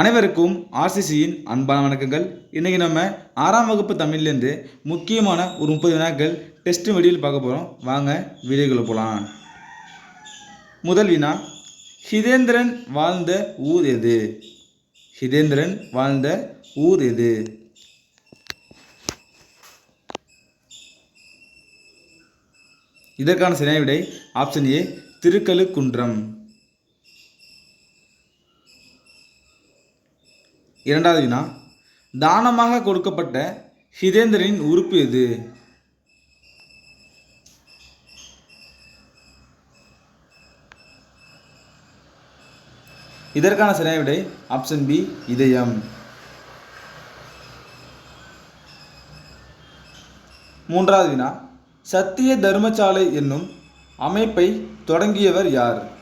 அனைவருக்கும் ஆர்சிசியின் அன்பான வணக்கங்கள். இன்றைக்கி நம்ம ஆறாம் வகுப்பு தமிழ்லேருந்து முக்கியமான ஒரு முப்பது வினாக்கள் டெஸ்ட் வெளியில் பார்க்க போகிறோம் வாங்க வீடியோக்குள்ள போகலாம் முதல் வினா ஹிதேந்திரன் வாழ்ந்த ஊர் எது? ஹிதேந்திரன் வாழ்ந்த ஊர் எது? இதற்கான சினை விடை ஆப்ஷன் ஏ திருக்கழுக்குன்றம். இரண்டாவது வினா தானமாக கொடுக்கப்பட்ட ஹிதேந்திரனின் உறுப்பு எது? இதற்கான சரியான விடை ஆப்ஷன் பி இதயம். மூன்றாவது வினா சத்திய தர்மசாலை என்னும் அமைப்பை தொடங்கியவர் யார்?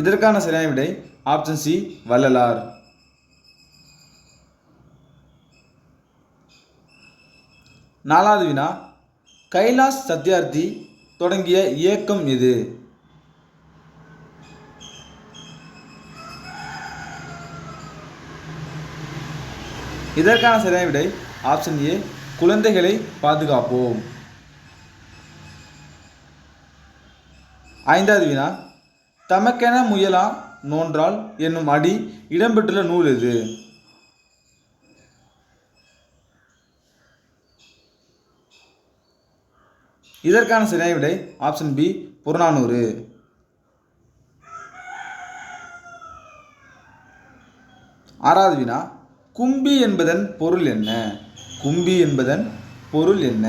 இதற்கான சரியான விடை ஆப்ஷன் சி வள்ளலார். நாலாவது வினா கைலாஷ் சத்யார்த்தி தொடங்கிய இயக்கம் எது? இதற்கான சரியான விடை ஆப்ஷன் ஏ குழந்தைகளை பாதுகாப்போம். ஐந்தாவது வினா தமக்கென முயலா நோன்றால் என்னும் அடி இடம்பெற்றுள்ள நூல் எது? இதற்கான சரியான விடை ஆப்ஷன் பி புறநானூறு. ஆறாவது வினா கும்பி என்பதன் பொருள் என்ன? கும்பி என்பதன் பொருள் என்ன?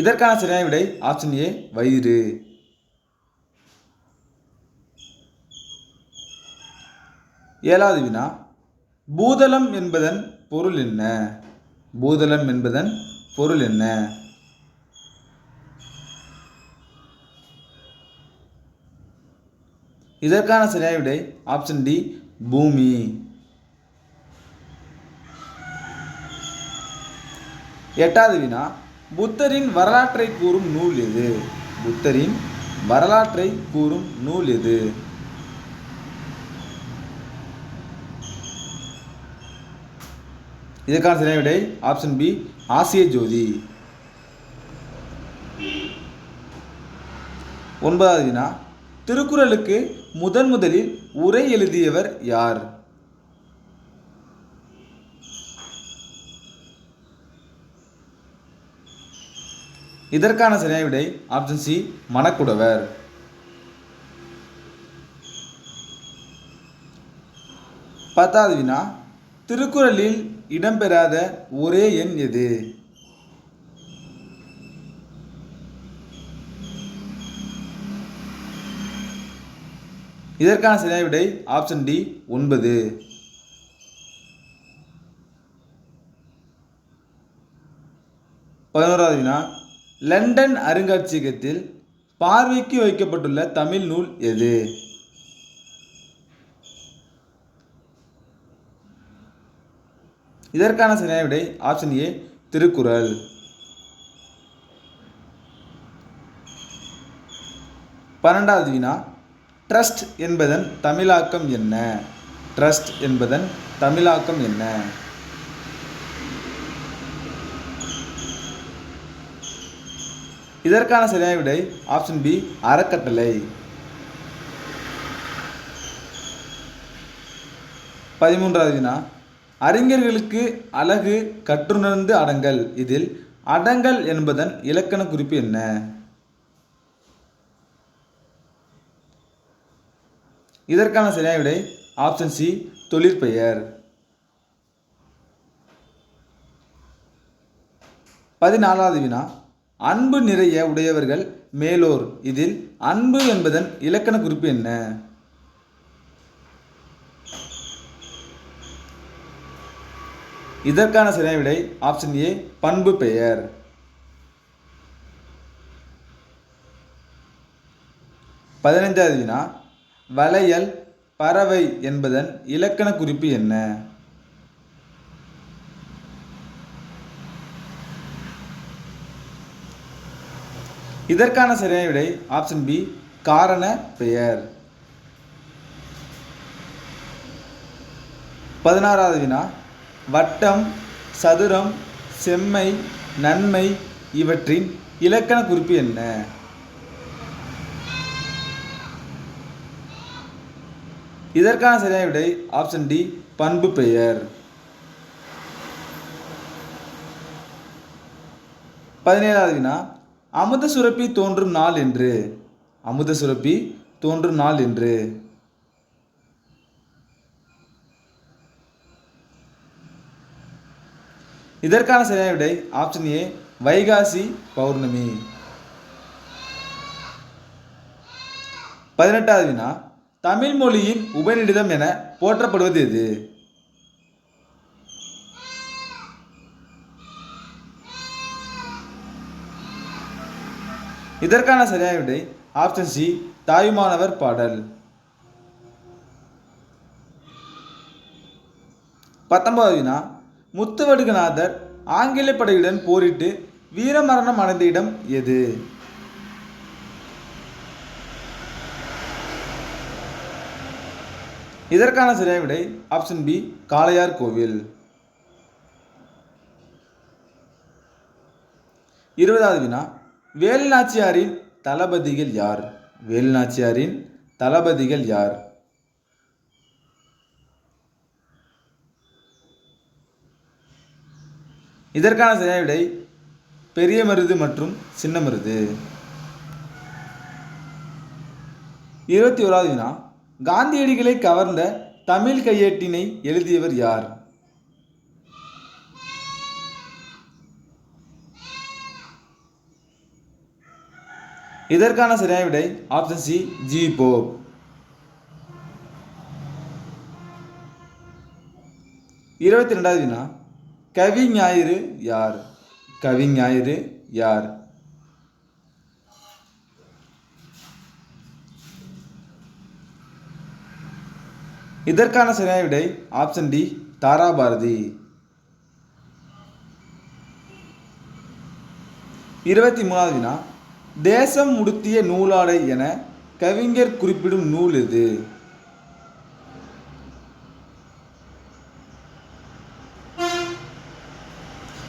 இதற்கான சரியான விடை ஆப்ஷன் ஏ வயிறு. ஏழாவது வினா பூதலம் என்பதன் பொருள் என்ன? பூதலம் என்பதன் பொருள் என்ன? இதற்கான சரியான விடை ஆப்ஷன் டி பூமி. எட்டாவது வினா புத்தரின் வரலாற்றை கூறும் நூல் எது? புத்தரின் வரலாற்றை கூறும் நூல் எது? இதற்கான சரியான விடை ஆப்ஷன் பி ஆசிய ஜோதி. ஒன்பதாவது வினா. திருக்குறளுக்கு முதன் முதலில் உரை எழுதியவர் யார்? இதற்கான சரியான விடை ஆப்ஷன் சி மணக்குடவர். பத்தாவது வினா திருக்குறளில் இடம்பெறாத ஒரே எண் எது? இதற்கான சரியான விடை ஆப்ஷன் டி ஒன்பது. பதினோராவது வினா லண்டன் அருங்காட்சியகத்தில் பார்வைக்கு வைக்கப்பட்டுள்ள தமிழ் நூல் எது? இதற்கான சரியான விடை ஆப்ஷன் ஏ திருக்குறள். பன்னெண்டாவது வினா ட்ரஸ்ட் என்பதன் தமிழாக்கம் என்ன? ட்ரஸ்ட் என்பதன் தமிழாக்கம் என்ன? இதற்கான சரியான விடை ஆப்ஷன் பி அறக்கட்டளை. பதிமூன்றாவது வினா. அறிஞர்களுக்கு அழகு கற்றுணர்ந்து அடங்கல். இதில் அடங்கல் என்பதன் இலக்கண குறிப்பு என்ன? இதற்கான சரியான விடை ஆப்ஷன் சி தொழிற்பெயர் பதினாலாவது வினா. அன்பு நிறைய உடையவர்கள் மேலோர். இதில் அன்பு என்பதன் இலக்கண குறிப்பு என்ன? இதற்கான சிறை விடை ஆப்ஷன் ஏ பண்பு பெயர். பதினைந்தாவது வினா வளையல் பறவை என்பதன் இலக்கண குறிப்பு என்ன? இதற்கான சரியான விடை ஆப்ஷன் பி காரண பெயர். பதினாறாவது வினா வட்டம் சதுரம் செம்மை நன்மை இவற்றின் இலக்கண குறிப்பு என்ன? இதற்கான சரியான விடை ஆப்ஷன் டி பண்பு பெயர். பதினேழாவது வினா அமுத சுரப்பி தோன்றும் நாள் என்று. அமுத சுரப்பி தோன்றும் நாள் என்று. இதற்கான சரியான விடை ஆப்ஷன் ஏ வைகாசி பௌர்ணமி. பதினெட்டாவது வினா தமிழ் மொழியின் உபநிடதம் என போற்றப்படுவது எது? இதற்கான சரியான விடை ஆப்ஷன் சி தாயுமானவர் பாடல். பத்தொன்பது வினா முத்துவடுகநாதர் ஆங்கில படையுடன் போரிட்டு வீரமரணம் அடைந்த இடம் எது? இதற்கான சரியான விடை ஆப்ஷன் பி காளையார் கோவில். இருபதாவது வினா வேல்நாச்சியாரின் தளபதிகள் யார்? வேல்நாச்சியாரின் தளபதிகள் யார்? இதற்கான சரியான விடை பெரிய மருது மற்றும் சின்ன மருது. இருபத்தி ஓராவது வினா. காந்தியடிகளை கவர்ந்த தமிழ் கையேட்டினை எழுதியவர் யார்? இதற்கான சரியான விடை ஆப்ஷன் சி ஜி போப் இருபத்தி ரெண்டாவது வினா கவி ஞாயிறு யார்? கவி ஞாயிறு யார்? இதற்கான சரியான விடை ஆப்ஷன் டி தாரா பாரதி இருபத்தி மூணாவது வினா தேசம் உடுத்திய நூலாடை என கவிஞர் குறிப்பிடும் நூல் எது?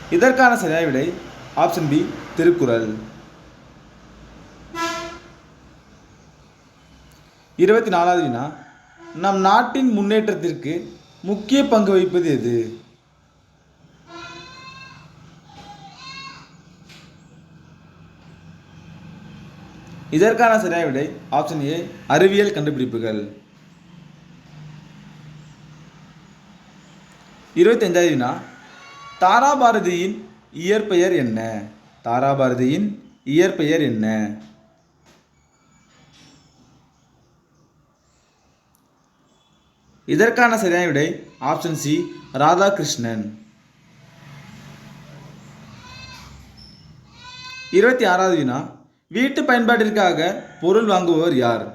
இதற்கான சரியான விடை ஆப்ஷன் பி திருக்குறள். இருபத்தி நாலாவது வினா நம் நாட்டின் முன்னேற்றத்திற்கு முக்கிய பங்கு வகிப்பது எது? இதற்கான சரியான விடை ஆப்ஷன் ஏ அறிவியல் கண்டுபிடிப்புகள். இருபத்தஞ்சாவது வினா தாராபாரதியின் இயற்பெயர் என்ன? தாராபாரதியின் இயற்பெயர் என்ன? இதற்கான சரியான விடை ஆப்ஷன் சி ராதாகிருஷ்ணன். இருபத்தி ஆறாவது வினா வீட்டு பயன்பாட்டிற்காக பொருள் வாங்குபவர் யார்?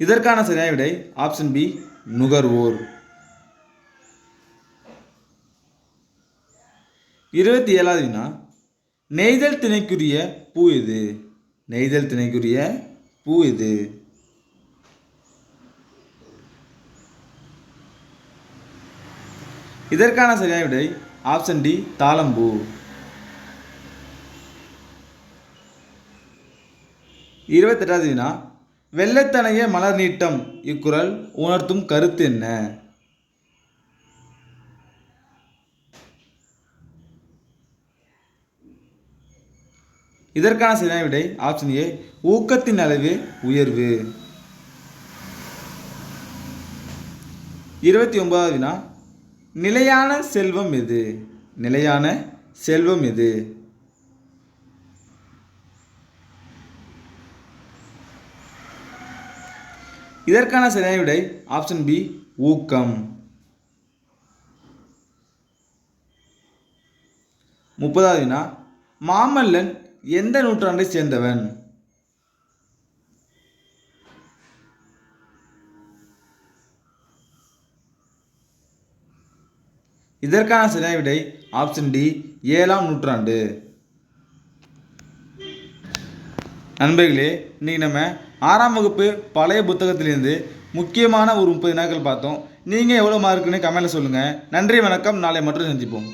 இதற்கான சரியான விடை ஆப்ஷன் பி நுகர்வோர். இருபத்தி ஏழாவது வினா நெய்தல் திணைக்குரிய பூ இது நெய்தல் திணைக்குரிய பூ இது இதற்கான சரியான விடை ஆப்ஷன் டி தாளம்பூ. இருபத்தெட்டாவது வினா வெள்ளத்தனைய மலர் நீட்டம் இக்குறள் உணர்த்தும் கருத்து என்ன? இதற்கான சரியான விடை ஆப்ஷன் ஏ ஊக்கத்தின் அளவு உயர்வு. இருபத்தி ஒன்பதாவது வினா நிலையான செல்வம் எது? நிலையான செல்வம் எது? இதற்கான சரியான விடை ஆப்ஷன் பி ஊக்கம். முப்பதாவது வினா மாமல்லன் எந்த நூற்றாண்டை சேர்ந்தவன்? இதற்கான சரியான விடை ஆப்ஷன் டி ஏழாம் நூற்றாண்டு. நண்பர்களே இன்றைக்கி நம்ம ஆறாம் வகுப்பு பழைய புத்தகத்திலிருந்து முக்கியமான ஒரு முப்பது நாட்கள் பார்த்தோம். நீங்கள் எவ்வளோ மார்க்குன்னு கமெண்ட்டில் சொல்லுங்கள் நன்றி வணக்கம். நாளை மட்டும் சந்திப்போம்.